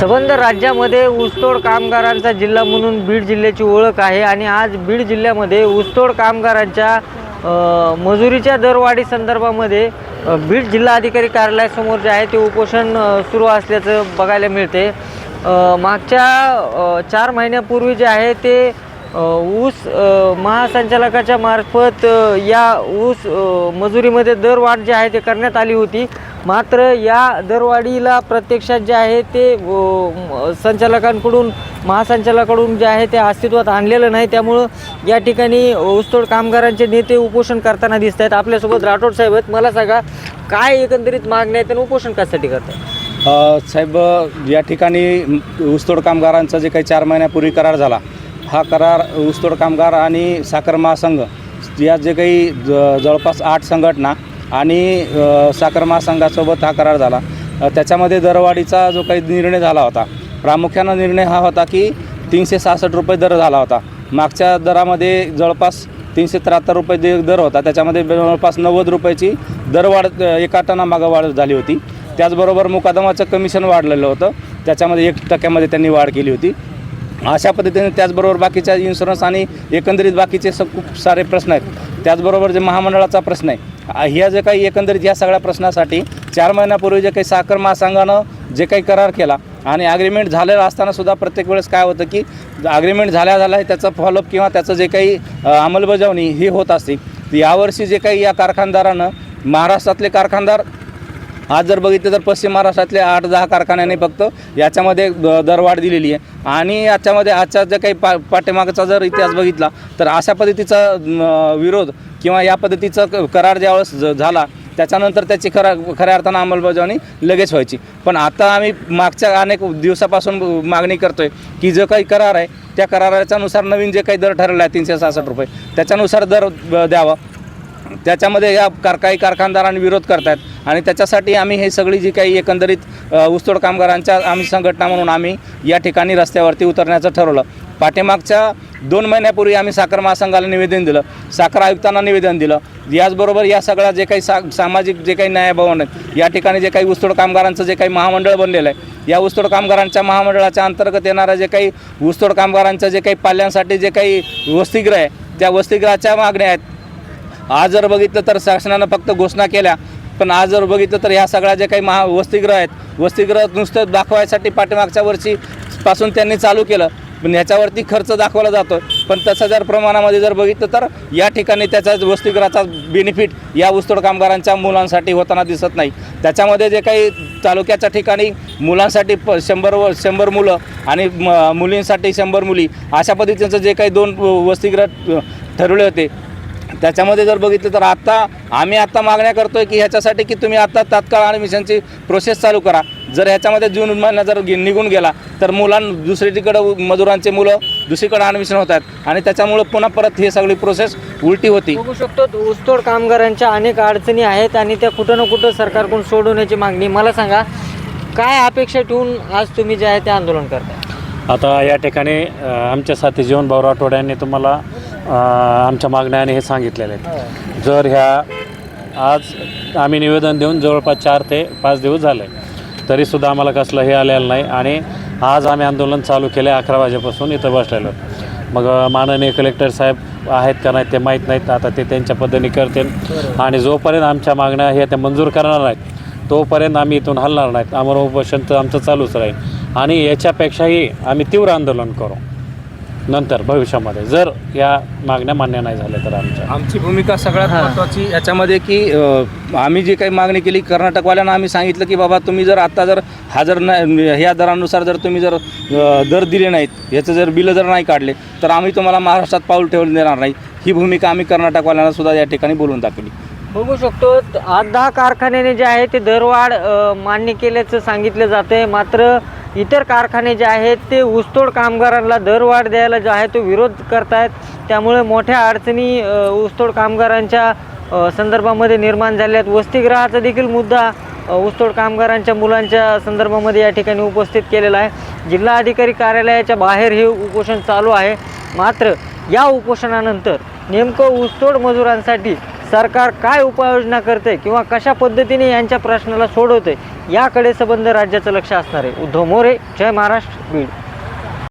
सबंध राज्यामध्ये ऊसतोड कामगारांचा जिल्हा म्हणून बीड जिल्ह्याची ओळख आहे आणि आज बीड जिल्ह्यामध्ये ऊसतोड कामगारांच्या मजुरीच्या दरवाढी संदर्भामध्ये बीड जिल्हाधिकारी कार्यालयासमोर जे आहे ते उपोषण सुरू असल्याचं बघायला मिळते. मागच्या चार महिन्यापूर्वी जे आहे ते ऊस महासंचालकाच्या मार्फत या ऊस मजुरीमध्ये दरवाढ जी आहे ते करण्यात आली होती. मात्र या दरवाढीला प्रत्यक्षात जे आहे ते संचालकांकडून महासंचालकाकडून जे आहे ते अस्तित्वात आणलेलं नाही. त्यामुळं या ठिकाणी ऊसतोड कामगारांचे नेते उपोषण करताना दिसत आहेत आपल्यासोबत राठोड साहेब आहेत. मला सांगा काय एकंदरीत मागण्या आहेत आणि उपोषण कशासाठी करतात साहेब या ठिकाणी ऊसतोड कामगारांचा जे काही चार महिन्यापूर्वी करार झाला हा करार ऊसतोड कामगार आणि साखर महासंघ या जे काही ज जवळपास आठ संघटना आणि साखर महासंघासोबत हा करार झाला. त्याच्यामध्ये दरवाढीचा जो काही निर्णय झाला होता प्रामुख्यानं निर्णय हा होता की तीनशे सहासष्ट रुपये दर झाला होता. मागच्या दरामध्ये जवळपास तीनशे त्र्याहत्तर रुपये जे दर होता. त्याच्यामध्ये जवळपास नव्वद रुपयाची दरवाढ एका टनामागं वाढ झाली होती. त्याचबरोबर मुकादमाचं कमिशन वाढलेलं होतं. त्याच्यामध्ये एक टक्क्यामध्ये त्यांनी वाढ केली होती. अशा पद्धतीने त्याचबरोबर बाकीच्या इन्शुरन्स आणि एकंदरीत बाकीचे स खूप सारे प्रश्न आहेत. त्याचबरोबर जे महामंडळाचा प्रश्न आहे ह्या जे काही एकंदरीत या सगळ्या प्रश्नासाठी चार महिन्यापूर्वी जे काही साखर महासंघानं जे काही करार केला आणि ॲग्रीमेंट झालेलं असतानासुद्धा प्रत्येक वेळेस काय होतं की ॲग्रीमेंट झाल्या झाल्या त्याचं फॉलोअप किंवा त्याचं जे काही अंमलबजावणी ही होत असते. यावर्षी जे काही या कारखानदारानं महाराष्ट्रातले कारखानदार आज जर बघितलं तर पश्चिम महाराष्ट्रातले आठ दहा कारखान्यांनी फक्त याच्यामध्ये द- दरवाढ दिलेली आहे. आणि याच्यामध्ये आजच्या जर काही पा पाठीमागचा जर इतिहास बघितला तर अशा पद्धतीचा विरोध किंवा या पद्धतीचा क- करार ज्यावेळेस झाला त्याच्यानंतर त्याची खरा खऱ्या अर्थानं अंमलबजावणी लगेच व्हायची. पण आता आम्ही मागच्या अनेक दिवसापासून मागणी करतोय की जो काही करार आहे त्या कराराच्यानुसार नवीन जे काही दर ठरलेला आहे तीनशे सहासष्ट रुपये त्याच्यानुसार दर द्यावा. त्याच्यामध्ये या कार काही कारखानदारांनी विरोध करतात आणि त्याच्यासाठी आम्ही हे सगळी जी काही एकंदरीत ऊसतोड कामगारांच्या आम्ही संघटना म्हणून आम्ही या ठिकाणी रस्त्यावरती उतरण्याचं ठरवलं. पाठीमागच्या दोन महिन्यापूर्वी आम्ही साखर महासंघाला निवेदन दिलं. साखर आयुक्तांना निवेदन दिलं. याचबरोबर या सगळ्या जे काही सा सामाजिक जे काही न्यायभवन आहेत या ठिकाणी जे काही ऊसतोड कामगारांचं जे काही महामंडळ बनलेलं आहे या ऊसतोड कामगारांच्या महामंडळाच्या अंतर्गत येणाऱ्या जे काही ऊसतोड कामगारांचं जे काही पाल्यांसाठी जे काही वसतिगृह आहे त्या वसतिगृहाच्या मागण्या आहेत. आज जर बघितलं तर शासनानं फक्त घोषणा केल्या पण आज जर बघितलं तर ह्या सगळ्या जे काही महा वसतिगृह आहेत वसतिगृह नुसतं दाखवायसाठी पाठीमागच्या वर्षी पासून त्यांनी चालू केलं पण ह्याच्यावरती खर्च दाखवला जातो पण तसं जर प्रमाणामध्ये जर बघितलं तर या ठिकाणी त्याचा वसतिगृहाचा बेनिफिट या ऊसतोड कामगारांच्या मुलांसाठी होताना दिसत नाही. त्याच्यामध्ये जे काही तालुक्याच्या ठिकाणी मुलांसाठी प शंभर व शंभर मुलं आणि म मुलींसाठी शंभर मुली अशा पद्धतीचं जे काही दोन वसतिगृह ठरवले होते त्याच्यामध्ये जर बघितलं तर आत्ता आम्ही आत्ता मागण्या करतोय की ह्याच्यासाठी की तुम्ही आत्ता तात्काळ ॲडमिशनची प्रोसेस चालू करा. जर ह्याच्यामध्ये जून महिना जर निघून गेला तर मुलां दुसरीकडं मजुरांचे मुलं दुसरीकडे ॲडमिशन होत आहेत आणि त्याच्यामुळं पुन्हा परत ही सगळी प्रोसेस उलटी होती. बघू शकतो ऊसतोड कामगारांच्या अनेक अडचणी आहेत आणि त्या कुठं ना कुठं सरकारकडून सोडवण्याची मागणी. मला सांगा काय अपेक्षा ठेवून आज तुम्ही जे आहे ते आंदोलन करताय? आता या ठिकाणी आमच्या साथी जीवन भाऊ राठोड यांनी तुम्हाला आमच्या मागण्याने हे सांगितलेले आहेत. जर ह्या आज आम्ही निवेदन देऊन जवळपास चार ते पाच दिवस झाले तरीसुद्धा आम्हाला कसलं हे आलेलं नाही आणि आज आम्ही आंदोलन चालू केले अकरा वाजेपासून इथं बसलेलो मग माननीय कलेक्टर साहेब आहेत का नाही ते माहीत नाहीत. आता ते त्यांच्या पद्धतीने करतील. आणि जोपर्यंत आमच्या मागण्या हे ते मंजूर करणार नाहीत तोपर्यंत आम्ही इथून हलणार नाहीत. आमरण उपोषण तर आमचं चालूच राहील. आणि याच्यापेक्षाही आम्ही तीव्र आंदोलन करू. नंतर भविष्यामध्ये. जर या मागण्या मान्य नाही झाल्या तर आमच्या. आमची भूमिका सगळ्यात. महत्त्वाची याच्यामध्ये की अ, आम्ही जी काही मागणी केली कर्नाटकवाल्यांना आम्ही सांगितलं की बाबा तुम्ही जर आत्ता जर हा जर नाही ह्या दरानुसार जर तुम्ही जर अ, दर दिले नाहीत याचं जर बिलं जर नाही काढले तर आम्ही तुम्हाला महाराष्ट्रात पाऊल ठेवून देणार नाही. ही भूमिका आम्ही कर्नाटकवाल्यांना सुद्धा या ठिकाणी बोलून दाखवली. बघू शकतो आठ दहा कारखान्याने जे आहे ते दरवाढ अ, मान्य केल्याचं सांगितलं जाते मात्र इतर कारखाने जे आहेत ते ऊसतोड कामगारांना दरवाढ द्यायला जो आहे तो विरोध करतायत. त्यामुळे मोठ्या अडचणी ऊसतोड कामगारांच्या संदर्भामध्ये निर्माण झाल्या आहेत वसतिगृहाचा देखील मुद्दा ऊसतोड कामगारांच्या मुलांच्या संदर्भामध्ये या ठिकाणी उपस्थित केलेला आहे. जिल्हा अधिकारी कार्यालयाच्या बाहेर हे उपोषण चालू आहे. मात्र या उपोषणानंतर नेमकं ऊसतोड मजुरांसाठी सरकार काय उपाययोजना करते किंवा कशा पद्धतीने यांच्या प्रश्नाला सोडवते याकडे संबंध राज्याचं लक्ष असणार आहे. उद्धव मोरे जय महाराष्ट्र बीड.